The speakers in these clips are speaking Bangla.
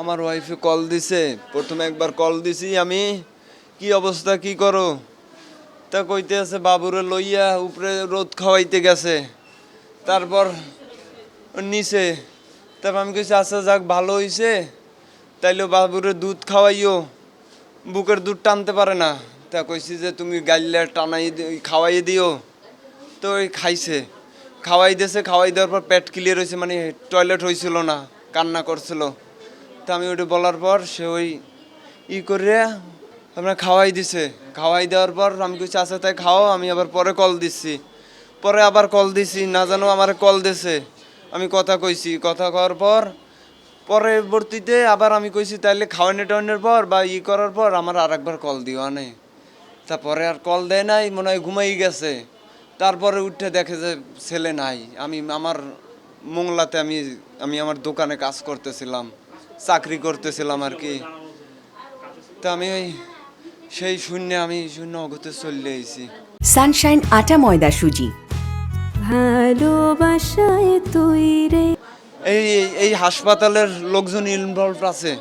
আমার ওয়াইফে কল দিছে, প্রথমে একবার কল দিছি আমি। কি অবস্থা, কি করো? তা কইতে আছে, বাবুরে লইয়া উপরে রোদ খাওয়াইতে গেছে। তারপর নিচে তারপর আমি কইছি আচ্ছা যাক, ভালো হইছে। তাইলে বাবুরে দুধ খাওয়াইও। বুকের দুধ টানতে পারে না। তা কইছি যে, তুমি গাইলে টানাই খাওয়াই দিও। তো ওই খাইছে। খাওয়াই দিয়েছে খাওয়াই দেওয়ার পর পেট ক্লিয়ার হয়েছে মানে টয়লেট হয়েছিল না, কান্না করছিল। তা আমি ওটা বলার পর সে ওই ই করে আপনার খাওয়াই দিছে। খাওয়াই দেওয়ার পর আমি কিছু আছে তাই খাও, আমি আবার পরে কল দিচ্ছি। পরে আবার কল দিছি, না জানো আমার কল দিছে। আমি কথা কইছি, কথা কওয়ার পর পরবর্তীতে আবার আমি কইছি, তাইলে খাওয়ানো টাওয়ানোর পর বা ই করার পর আমার আর একবার কল দিও, আনে। তারপরে আর কল দেয় নাই, মনে হয় ঘুমাই গেছে। তারপরে উঠে দেখে যে ছেলে নাই। আমি আমার মোংলাতে আমি আমি আমার দোকানে কাজ করতেছিলাম চাকরি করতেছিলাম আর কি। তা আমি ওই সেই শূন্য আমি শূন্য অগতে চলে আইছি সানশাইন আটা ময়দা সুজি। ভালোবাসায় তুই রে। এই এই- হাসপাতালের লোকজন ইনভলভ আছে।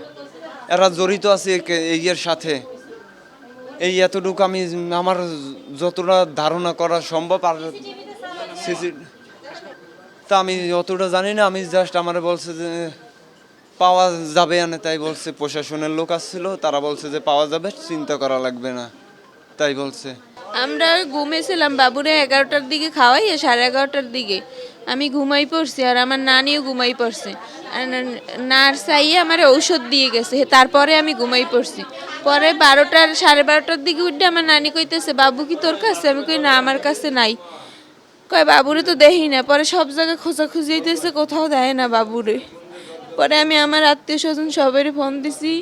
এরা জড়িত আছে এর সাথে। এই এতটুকু আমি আমার যতটা ধারণা করা সম্ভব আর তা আমি অতটা জানি না, আমি জাস্ট আমার বলছে যে, পাওয়া যাবে না। তাই বলছে, প্রশাসনের লোক আসছিল, তারা বলছে যে, পাওয়া যাবে, চিন্তা করা লাগবে না। তাই বলছে। আমরা ঘুমেছিলাম বাবুরে এগারোটার দিকে খাওয়াই সাড়ে এগারোটার দিকে। আমি ঘুমাই পড়ছি আর আমার নানিও ঘুমাই পড়ছে। নার্স আইয়ে আমার ঔষধ দিয়ে গেছে। তারপরে আমি ঘুমাই পড়ছি। পরে বারোটার, সাড়ে বারোটার দিকে উঠে আমার নানি কইতেছে, বাবু কি তোর কাছে? আমি কই, না, আমার কাছে নাই। কয়, বাবুরে তো দেখি না। পরে সব জায়গায় খোঁজাখুঁজি হইতেছে, কোথাও দেয় না বাবুরে। পরে আমি আমার আত্মীয় স্বজন সবারই ফোন দিছি।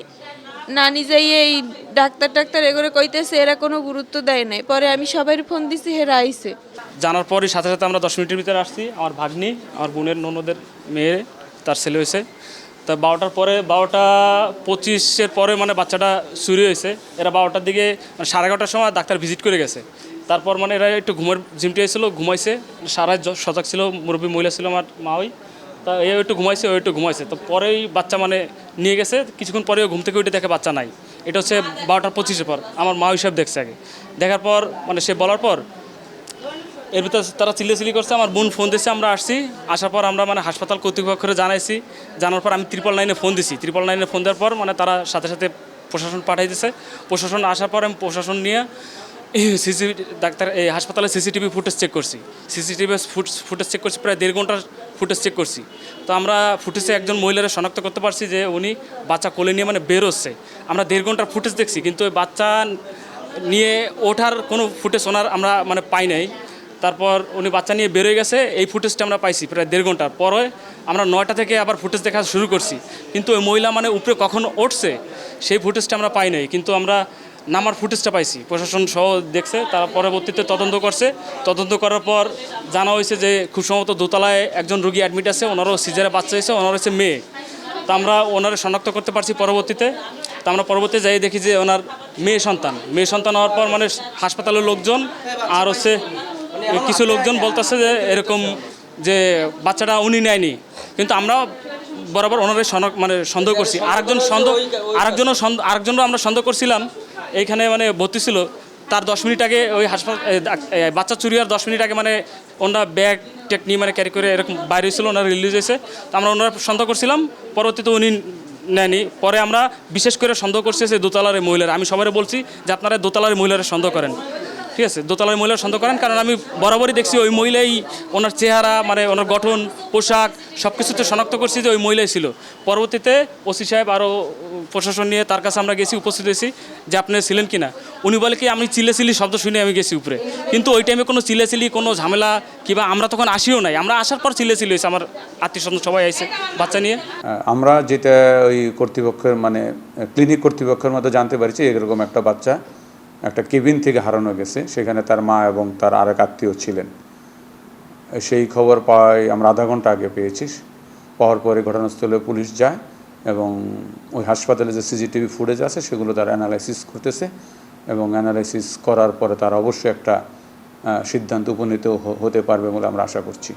নানি যাই এই ডাক্তার টাক্তার এগুলো কইতেছে, এরা কোনো গুরুত্ব দেয় নাই। পরে আমি সবারই ফোন দিছি, হেরা আইছে। জানার পরই সাথে সাথে আমরা দশ মিনিটের ভিতরে আসছি। আমার ভাগ্নি, আমার বোনের ননদের মেয়ে, তার ছেলে হয়েছে। তা বারোটার পরে, বারোটা পঁচিশের পরে মানে বাচ্চাটা শুরু হয়েছে। এরা বারোটার দিকে মানে সাড়ে এগারোটার সময় ডাক্তার ভিজিট করে গেছে। তারপর মানে এরা একটু ঘুমের জিমটে এসেছিল, ঘুমাইছে। সারা সজাগ ছিল, মুরব্বী মহিলা ছিল আমার মা ওই। তা এ একটু ঘুমাইছে, ও একটু ঘুমাইছে। তো পরেই বাচ্চা মানে নিয়ে গেছে। কিছুক্ষণ পরেও ঘুম থেকে উঠে দেখে বাচ্চা নাই। এটা হচ্ছে বারোটার পঁচিশের পর। আমার মা ওই হিসাব দেখছে আগে। দেখার পর মানে সে বলার পর এর ভিতরে তারা চিল্লাচিল্লি করছে, আমার বোন ফোন দিয়েছে আমরা আসছি। আসার পর আমরা মানে হাসপাতাল কর্তৃপক্ষের জানাইছি। জানার পর আমি ত্রিপল নাইনে ফোন দিছি। ত্রিপল নাইনে ফোন দেওয়ার পর মানে তারা সাথে সাথে প্রশাসন পাঠাই দিছে। প্রশাসন আসার পর আমি প্রশাসন নিয়ে সিসিটিভি ডাক্তার, এই হাসপাতালে সিসিটিভি ফুটেজ চেক করছি। সিসিটিভি ফুটেজ চেক করছি, প্রায় দেড় ঘণ্টার ফুটেজ চেক করছি। তো আমরা ফুটেজে একজন মহিলারা শনাক্ত করতে পারছি যে উনি বাচ্চা কোলে নিয়ে মানে বের হচ্ছে। আমরা দেড় ঘণ্টার ফুটেজ দেখছি, কিন্তু ওই বাচ্চা নিয়ে ওঠার কোনো ফুটেজ ওনার আমরা মানে পাই নাই। তারপর উনি বাচ্চা নিয়ে বেরোয় গেছে, এই ফুটেজটা আমরা পাইছি প্রায় দেড় ঘণ্টার পরে। আমরা নয়টা থেকে আবার ফুটেজ দেখা শুরু করছি। কিন্তু ওই মহিলা মানে উপরে কখন উঠছে, সেই ফুটেজটা আমরা পাই নাই। কিন্তু আমরা নামার ফুটেজটা পাইছি। প্রশাসন সহ দেখছে, তারা পরবর্তীতে তদন্ত করছে। তদন্ত করার পর জানা হয়েছে যে খুব সম্ভবত দোতলায় একজন রুগী অ্যাডমিট আছে, ওনারও সিজারে বাচ্চা হয়েছে ওনার হচ্ছে মেয়ে। তা আমরা ওনারা শনাক্ত করতে পারছি পরবর্তীতে। তা আমরা পরবর্তীতে যাই দেখি যে ওনার মেয়ে সন্তান। মেয়ে সন্তান হওয়ার পর মানে হাসপাতালের লোকজন আর হচ্ছে কিছু লোকজন বলতেছে যে এরকম যে বাচ্চাটা উনি নেয়নি। কিন্তু আমরা বরাবর ওনারে মানে সন্দেহ করছি। আরেকজন সন্দেহ আরেকজনও সন্দেহ আরেকজনও আমরা সন্দেহ করছিলাম। এইখানে মানে ভর্তি ছিল। তার দশ মিনিট আগে ওই হাসপাতাল বাচ্চা চুরি হওয়ার দশ মিনিট আগে মানে ওনারা ব্যাগ টেক নিয়ে মানে ক্যারি করে এরকম বাইরে হয়েছিল ওনারা রিলিজ হয়েছে। তো আমরা ওনারা সন্দেহ করছিলাম। পরবর্তীতে উনি নেয়নি। পরে আমরা বিশেষ করে সন্দেহ করছি যে দোতলার মহিলারা আমি সবাই বলছি যে আপনারা দোতলার মহিলারা সন্দেহ করেন। ঠিক আছে দোতলার মহিলা সন্দেহ করেন, কারণ আমি বরাবরই দেখছি ওই মহিলাই ওনার চেহারা মানে ওনার গঠন, পোশাক সব কিছুতে শনাক্ত করছি যে ওই মহিলাই ছিল। পরবর্তীতে ওসি সাহেব আরও প্রশাসন নিয়ে তার কাছে আমরা গেছি, উপস্থিত হয়েছি যে আপনি ছিলেন কিনা। উনি বলে কি, আমি চিল্লাচিল্লি শব্দ শুনে, আমি গেছি উপরে। কিন্তু ওই টাইমে কোনো চিল্লাচিল্লি, কোনো ঝামেলা কিংবা আমরা তখন আসিও নাই। আমরা আসার পর চিল্লাচিল্লি হয়েছে, আমার আত্মীয় স্বজন সবাই আইছে, বাচ্চা নিয়ে। আমরা যেটা ওই কর্তৃপক্ষের মানে ক্লিনিক কর্তৃপক্ষের মধ্যে জানতে পারছি, এরকম একটা বাচ্চা। একটা কেবিন থেকে হারানো গেছে, সেখানে তার মা এবং তার আরেক আত্মীয় ছিলেন। সেই খবর পাই আমরা আধা ঘণ্টা আগে পেয়েছি। পাওয়ার পরে ঘটনাস্থলে পুলিশ যায় এবং ওই হাসপাতালে যে সিসিটিভি ফুটেজ আছে, সেগুলো তারা অ্যানালাইসিস করতেছে এবং অ্যানালাইসিস করার পরে তারা অবশ্যই একটা সিদ্ধান্ত উপনীত হতে পারবে বলে আমরা আশা করছি।